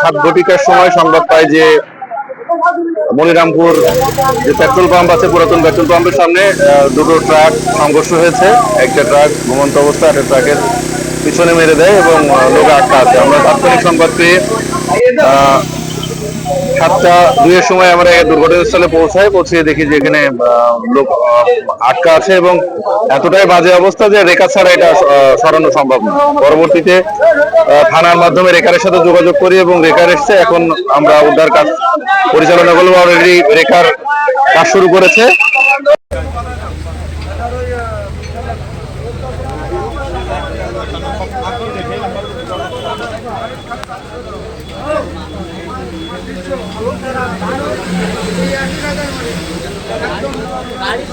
সাত ঘটিকার সময় সংবাদ পাই যে মনিরামপুর যে পেট্রোল পাম্প আছে, পুরাতন পেট্রোল পাম্পের সামনে দুটো ট্রাক সংঘর্ষ হয়েছে। একটা ট্রাক ঘুমন্ত অবস্থা একটা ট্রাকের পিছনে মেরে দেয় এবং লোক আটকা আছে। আমরা তাৎক্ষণিক সংবাদ পেয়ে সাতটা দুইয়ের সময় আমরা দুর্ঘটনাস্থলে পৌঁছায় পৌঁছে দেখি যে এখানে লোক আটকা আছে এবং এতটাই বাজে অবস্থা যে রেখা ছাড়া এটা সরানো সম্ভব না। পরবর্তীতে থানার মাধ্যমে রেকারের সাথে যোগাযোগ করি এবং রেকার এসছে। এখন আমরা উদ্ধার কাজ পরিচালনা করব। অলরেডি রেকার কাজ শুরু করেছে। গাড়ি